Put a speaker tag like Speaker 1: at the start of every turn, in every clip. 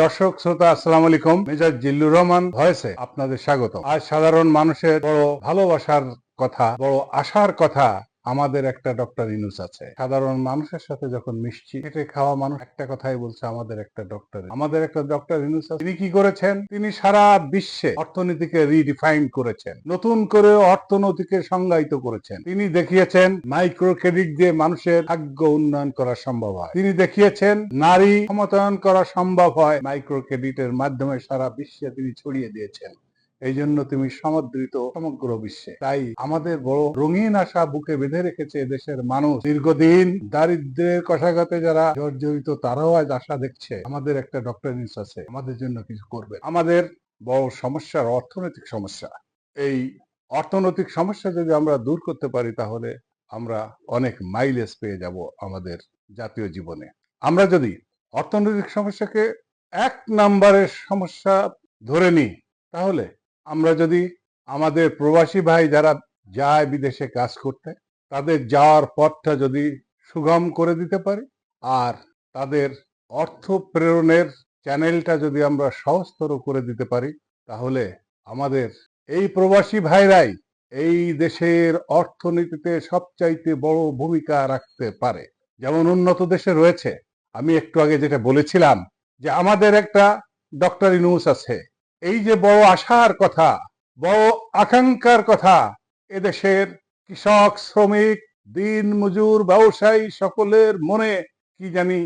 Speaker 1: দর্শক, শ্রোতা, আসসালাম আলাইকুম। মেজর জিল্লুর রহমান, ভয়েসে আপনাদের স্বাগত আজ সাধারণ মানুষের বড় ভালোবাসার কথা, বড় আশার কথা আমাদের একটা ডক্টর ইনুস আছে। সাধারণ মানুষের সাথে যখন মিশছি খেটে খাওয়া মানুষ একটা কথাই বলছে, আমাদের একটা ডক্টর আমাদের একটা ডক্টর ইনুস আছে, তিনি কি করেছেন? তিনি সারা বিশ্বে অর্থনীতিকে রিডিফাইন করেছেন। নতুন করে অর্থনীতিকে সংজ্ঞায়িত করেছেন। তিনি দেখিয়েছেন মাইক্রো ক্রেডিট দিয়ে মানুষের ভাগ্য উন্নয়ন করা সম্ভব হয়। তিনি দেখিয়েছেন, নারী ক্ষমতায়ন করা সম্ভব হয়। মাইক্রো ক্রেডিটের মাধ্যমে সারা বিশ্বে তিনি ছড়িয়ে দিয়েছেন। এই জন্য তুমি সমাদৃত সমগ্র বিশ্বে। তাই আমাদের বড় রঙিন আশা বুকে বেঁধে রেখেছে দেশের মানুষ। দীর্ঘদিন দারিদ্রের কষাঘাতে যারা জর্জরিত, তারাও আজ আশা দেখছে আমাদের একটা ডক্টর নিউজ আছে। আমাদের জন্য কিছু করবে আমাদের বড় সমস্যার অর্থনৈতিক সমস্যা। এই অর্থনৈতিক সমস্যা যদি আমরা দূর করতে পারি, তাহলে আমরা অনেক মাইলেজ পেয়ে যাব আমাদের জাতীয় জীবনে। আমরা যদি অর্থনৈতিক সমস্যাকে এক নাম্বারের সমস্যা ধরে নিই, তাহলে আমরা যদি আমাদের প্রবাসী ভাই যারা যায় বিদেশে কাজ করতে, তাদের যাওয়ার পথটা যদি সুগম করে দিতে পারি, আর তাদের অর্থ প্রেরণের চ্যানেলটা যদি আমরা সহজতর করে দিতে পারি, তাহলে আমাদের এই প্রবাসী ভাইরাই এই দেশের অর্থনীতিতে সবচাইতে বড় ভূমিকা রাখতে পারে। যেমন উন্নত দেশে রয়েছে। আমি একটু আগে যেটা বলেছিলাম যে আমাদের একটা ডক্টর ইনুস আছে। এই যে বড় আশার কথা, বড় আকাঙ্ক্ষার কথা, এদেশের কৃষক, শ্রমিক, দিন মজুর, ব্যবসায়ী সকলের মনে কি জানি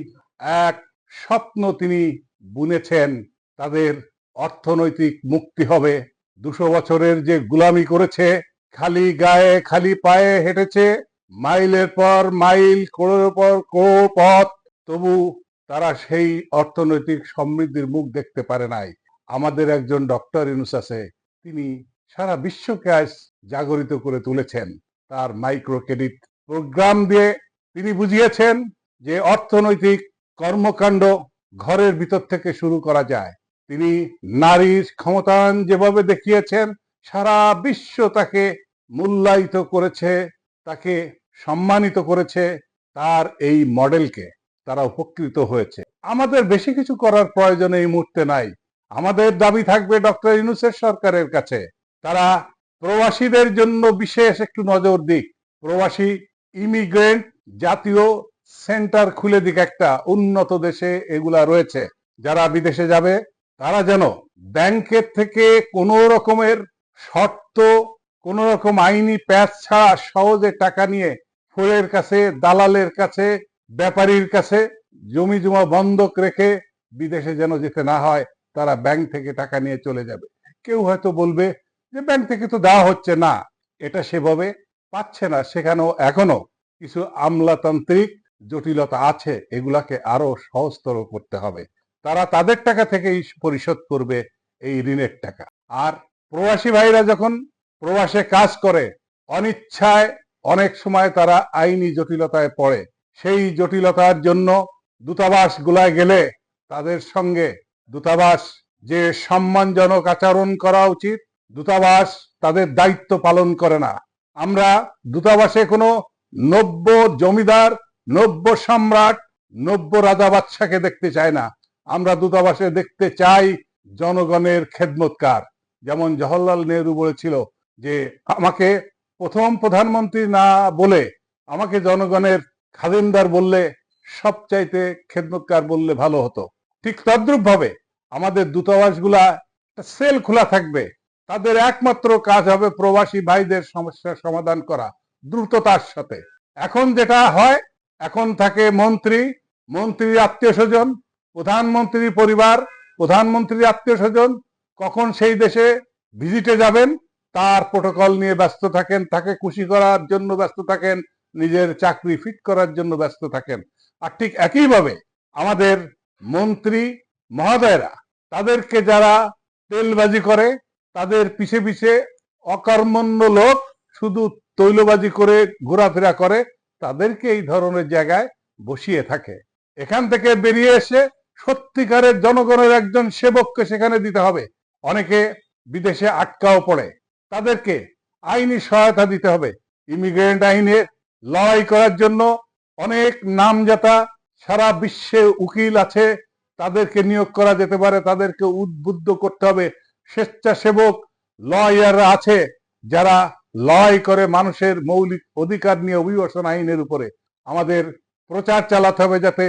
Speaker 1: এক স্বপ্ন তিনি বুনেছেন। তাদের অর্থনৈতিক মুক্তি হবে। দুশো বছরের যে গুলামি করেছে, খালি গায়ে, খালি পায়ে হেঁটেছে, মাইলের পর মাইল, কোড়ের পর কোড় পথ, তবু তারা সেই অর্থনৈতিক সমৃদ্ধির মুখ দেখতে পারে নাই। আমাদের একজন ডক্টর ইনুস আছে, তিনি সারা বিশ্বকে আজ জাগরিত করে তুলেছেন। তার মাইক্রো ক্রেডিট প্রোগ্রাম দিয়ে তিনি বুঝিয়েছেন যে অর্থনৈতিক কর্মকাণ্ড ঘরের ভিতর থেকে শুরু করা যায়। তিনি নারীর ক্ষমতায়ন যেভাবে দেখিয়েছেন, সারা বিশ্ব তাকে মূল্যায়িত করেছে, তাকে সম্মানিত করেছে তার এই মডেলকে। তারা উপকৃত হয়েছে। আমাদের বেশি কিছু করার প্রয়োজন এই মুহূর্তে নাই। আমাদের দাবি থাকবে ডক্টর ইউনুসের সরকারের কাছে। তারা প্রবাসীদের জন্য বিশেষ একটু নজর দিক। প্রবাসী ইমিগ্রেন্ট জাতীয় সেন্টার খুলে দিক একটা উন্নত দেশে এগুলা রয়েছে। যারা বিদেশে যাবে, তারা যেন ব্যাংকের থেকে কোনো রকমের শর্ত, কোন রকম আইনি প্যাচ ছাড়া সহজে টাকা নিয়ে ফুলের কাছে, দালালের কাছে, ব্যাপারীর কাছে জমি জমা বন্ধক রেখে বিদেশে যেন যেতে না হয়। তারা ব্যাংক থেকে টাকা নিয়ে চলে যাবে। কেউ হয়তো বলবে যে ব্যাংক থেকে তো দেওয়া হচ্ছে না। এটা সেভাবে পাচ্ছে না। সেখানেও এখনও কিছু আমলাতান্ত্রিক জটিলতা আছে। এগুলাকে আরও সহজতর করতে হবে। তারা তাদের টাকা থেকেই পরিশোধ করবে এই ঋণের টাকা। আর প্রবাসী ভাইরা যখন প্রবাসে কাজ করে, অনিচ্ছায় অনেক সময় তারা আইনি জটিলতায় পড়ে। সেই জটিলতার জন্য দূতাবাস গুলায় গেলে তাদের সঙ্গে দূতাবাস যে সম্মানজনক আচরণ করা উচিত, দূতাবাস তাদের দায়িত্ব পালন করে না। আমরা দূতাবাসে কোনো নব্য জমিদার, নব্য সম্রাট, নব্য রাজা বাদশাকে দেখতে চাই না। আমরা দূতাবাসে দেখতে চাই জনগণের খেদমতকার। যেমন জওহরলাল নেহরু বলেছিল যে, আমাকে প্রথম প্রধানমন্ত্রী না বলে আমাকে জনগণের খাদিমদার বললে সবচাইতে খেদমতকার বললে ভালো হতো। ঠিক তদ্রুপ ভাবে আমাদের দূতাবাসগুলা সেল খোলা থাকবে। তাদের একমাত্র কাজ হবে প্রবাসী ভাইদের সমস্যার সমাধান করা, দ্রুততার সাথে। এখন যেটা হয়, এখন থাকে মন্ত্রী, মন্ত্রীর আত্মীয় স্বজন, প্রধানমন্ত্রীর পরিবার, প্রধানমন্ত্রীর আত্মীয় স্বজন, কখন সেই দেশে ভিজিটে যাবেন, তার প্রোটোকল নিয়ে ব্যস্ত থাকেন, তাকে খুশি করার জন্য ব্যস্ত থাকেন, নিজের চাকরি ফিট করার জন্য ব্যস্ত থাকেন। আর ঠিক একইভাবে আমাদের মন্ত্রী মহোদয়রা, তাদেরকে যারা তেলবাজি করে, তাদের পিছে পিছে অকর্মণ্য লোক শুধু তৈলবাজি করে ঘোরাফেরা করে, তাদেরকে এই ধরনের জায়গায় বসিয়ে থাকে। এখান থেকে বেরিয়ে এসে সত্যিকারের জনগণের একজন সেবককে সেখানে দিতে হবে। অনেকে বিদেশে আটকাও পড়ে। তাদেরকে আইনি সহায়তা দিতে হবে। ইমিগ্রেন্ট আইনের লড়াই করার জন্য অনেক নামজাতা সারা বিশ্বে উকিল আছে, তাদেরকে নিয়োগ করা যেতে পারে, তাদেরকে উদ্বুদ্ধ করতে হবে। স্বেচ্ছাসেবক লয়ার আছে, যারা লয় করে মানুষের মৌলিক অধিকার নিয়ে অভিবাসন আইনের উপরে। আমাদের প্রচার চালাতে হবে যাতে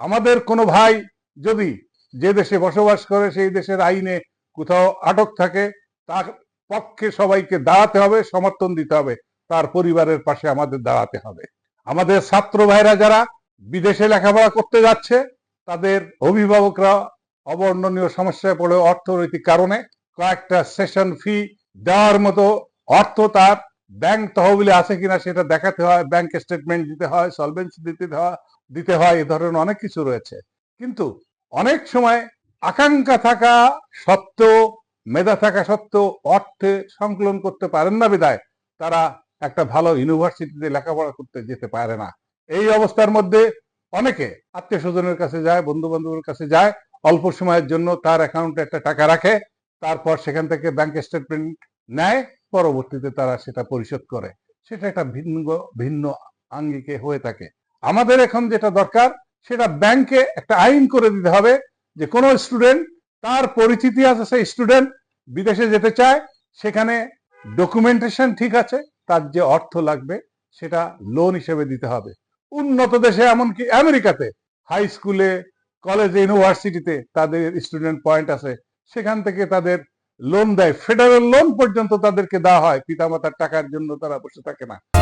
Speaker 1: আমাদের কোনো ভাই যদি যে দেশে বসবাস করে, সেই দেশের আইনে কোথাও আটক থাকে, তার পক্ষে সবাইকে দাঁড়াতে হবে, সমর্থন দিতে হবে। তার পরিবারের পাশে আমাদের দাঁড়াতে হবে। আমাদের ছাত্র ভাইরা যারা বিদেশে লেখাপড়া করতে যাচ্ছে, তাদের অভিভাবকরা অবর্ণনীয় সমস্যায় পড়ে অর্থনৈতিক কারণে কয়েকটা সেশন ফি দেওয়ার মতো অর্থ তার ব্যাংক তহবিলে আছে কিনা সেটা দেখাতে হয়, ব্যাংক স্টেটমেন্ট দিতে হয় সলভেন্সি দিতে হয় দিতে হয়, এ ধরনের অনেক কিছু রয়েছে। কিন্তু অনেক সময় আকাঙ্ক্ষা থাকা সত্ত্বেও, মেধা থাকা সত্ত্বেও অর্থে সংকলন করতে পারেন না বিদায় তারা একটা ভালো ইউনিভার্সিটিতে লেখাপড়া করতে যেতে পারে না। এই অবস্থার মধ্যে অনেকে আত্মীয় স্বজনের কাছে যায় বন্ধু বান্ধবের কাছে যায়, অল্প সময়ের জন্য তার অ্যাকাউন্টে একটা টাকা রাখে, তারপর সেখান থেকে ব্যাংক স্টেটমেন্ট নেয়, পরবর্তীতে তারা সেটা পরিশোধ করে। সেটা একটা ভিন্ন ভিন্ন আঙ্গিকে হয়ে থাকে। আমাদের এখন যেটা দরকার, সেটা ব্যাংকে একটা আইন করে দিতে হবে যে কোনো স্টুডেন্ট তার পরিচিতি আছে সেই স্টুডেন্ট বিদেশে যেতে চায়, সেখানে ডকুমেন্টেশন ঠিক আছে, তার যে অর্থ লাগবে, সেটা লোন হিসেবে দিতে হবে। উন্নত দেশে, এমনকি আমেরিকাতে। হাই স্কুলে কলেজে ইউনিভার্সিটিতে তাদের স্টুডেন্ট পয়েন্ট আছে। সেখান থেকে তাদের লোন দেয়। ফেডারেল লোন পর্যন্ত তাদেরকে দেওয়া হয়। পিতামাতার টাকার জন্য তারা বসে থাকে না।